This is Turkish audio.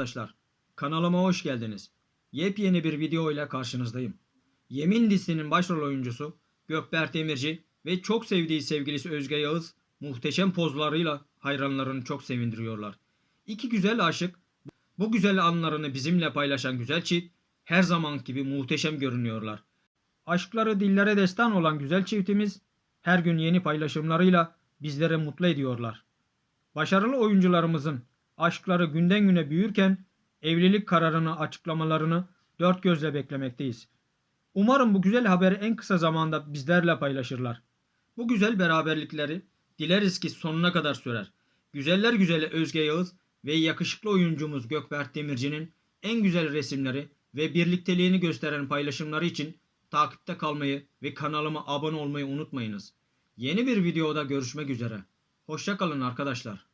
arkadaşlar. Kanalıma hoş geldiniz. Yepyeni bir video ile karşınızdayım. Yemin dizisinin başrol oyuncusu Gökberk Demirci ve çok sevdiği sevgilisi Özge Yağız muhteşem pozlarıyla hayranlarını çok sevindiriyorlar. İki güzel aşık bu güzel anlarını bizimle paylaşan güzel çift her zaman gibi muhteşem görünüyorlar. Aşkları dillere destan olan güzel çiftimiz her gün yeni paylaşımlarıyla bizlere mutlu ediyorlar. Başarılı oyuncularımızın aşkları günden güne büyürken evlilik kararını açıklamalarını dört gözle beklemekteyiz. Umarım bu güzel haberi en kısa zamanda bizlerle paylaşırlar. Bu güzel beraberlikleri dileriz ki sonuna kadar sürer. Güzeller güzeli Özge Yağız ve yakışıklı oyuncumuz Gökberk Demirci'nin en güzel resimleri ve birlikteliğini gösteren paylaşımları için takipte kalmayı ve kanalıma abone olmayı unutmayınız. Yeni bir videoda görüşmek üzere. Hoşçakalın arkadaşlar.